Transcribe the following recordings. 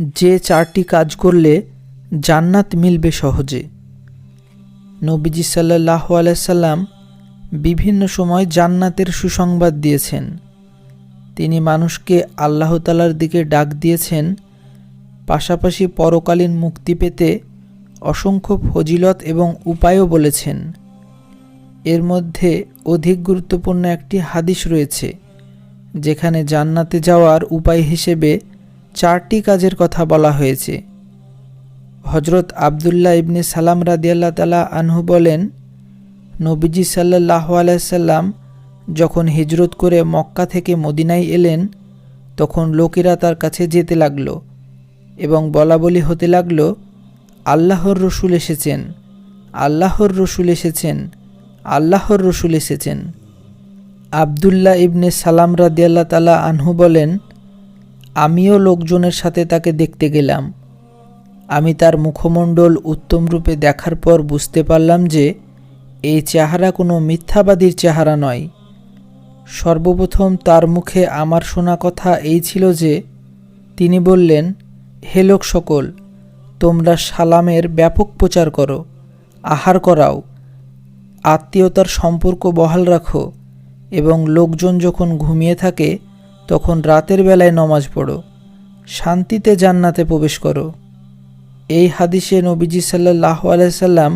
যে চারটি কাজ করলে জান্নাত মিলবে সহজে। নবীজি সাল্লাহ আলাইসাল্লাম বিভিন্ন সময় জান্নাতের সুসংবাদ দিয়েছেন। তিনি মানুষকে আল্লাহ তালার দিকে ডাক দিয়েছেন, পাশাপাশি পরকালীন মুক্তি পেতে অসংখ্য ফজিলত এবং উপায়ও বলেছেন। এর মধ্যে অধিক গুরুত্বপূর্ণ একটি হাদিস রয়েছে, যেখানে জান্নাতে যাওয়ার উপায় হিসেবে চারটি কাজের কথা বলা হয়েছে। হজরত আবদুল্লাহ ইবনে সালাম রাদিয়াল্লাহ তালা আনহু বলেন, নবীজি সাল্লাহ আলাইসাল্লাম যখন হিজরত করে মক্কা থেকে মদিনায় এলেন, তখন লোকেরা তার কাছে যেতে লাগল এবং বলা বলি হতে লাগল, আল্লাহর রসুল এসেছেন, আল্লাহর রসুল এসেছেন, আল্লাহর রসুল এসেছেন। আবদুল্লাহ ইবনে সালাম রাদিয়াল্লাহ তালা আনহু বলেন আমিও লোকজনের সাথে তাকে দেখতে গেলাম। আমি তার মুখমণ্ডল উত্তম রূপে দেখার পর বুঝতে পারলাম যে, এই চেহারা কোনো মিথ্যাবাদীর চেহারা নয়। সর্বপ্রথম তার মুখে আমার শোনা কথা এই ছিল যে, তিনি বললেন, হে লোক সকল, তোমরা সালামের ব্যাপক প্রচার করো, আহার করাও, আত্মীয়তার সম্পর্ক বহাল রাখো এবং লোকজন যখন ঘুমিয়ে থাকে তখন রাতের বেলায় নমাজ পড়ো, শান্তিতে জান্নাতে প্রবেশ করো। এই হাদিসে নবীজি সাল্লাহ আলাইসাল্লাম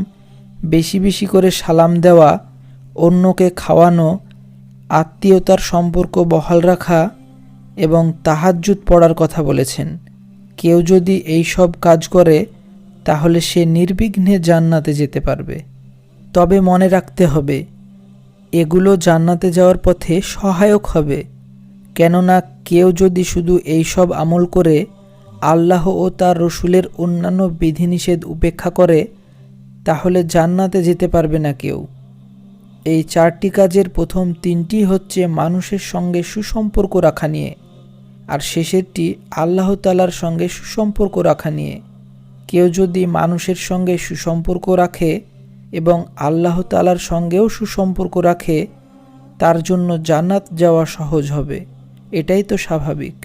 বেশি বেশি করে সালাম দেওয়া, অন্যকে খাওয়ানো, আত্মীয়তার সম্পর্ক বহাল রাখা এবং তাহাজ্জুদ পড়ার কথা বলেছেন। কেউ যদি এই সব কাজ করে, তাহলে সে নির্বিঘ্নে জান্নাতে যেতে পারবে। তবে মনে রাখতে হবে, এগুলো জান্নাতে যাওয়ার পথে সহায়ক হবে। কেননা কেউ যদি শুধু এই সব আমল করে, আল্লাহ ও তার রসুলের অন্যান্য বিধিনিষেধ উপেক্ষা করে, তাহলে জান্নাতে যেতে পারবে না কেউ। এই চারটি কাজের প্রথম তিনটি হচ্ছে মানুষের সঙ্গে সুসম্পর্ক রাখা নিয়ে, আর শেষেরটি আল্লাহ তালার সঙ্গে সুসম্পর্ক রাখা নিয়ে। কেউ যদি মানুষের সঙ্গে সুসম্পর্ক রাখে এবং আল্লাহ তালার সঙ্গেও সুসম্পর্ক রাখে, তার জন্য জান্নাত যাওয়া সহজ হবে। এটাই তো স্বাভাবিক।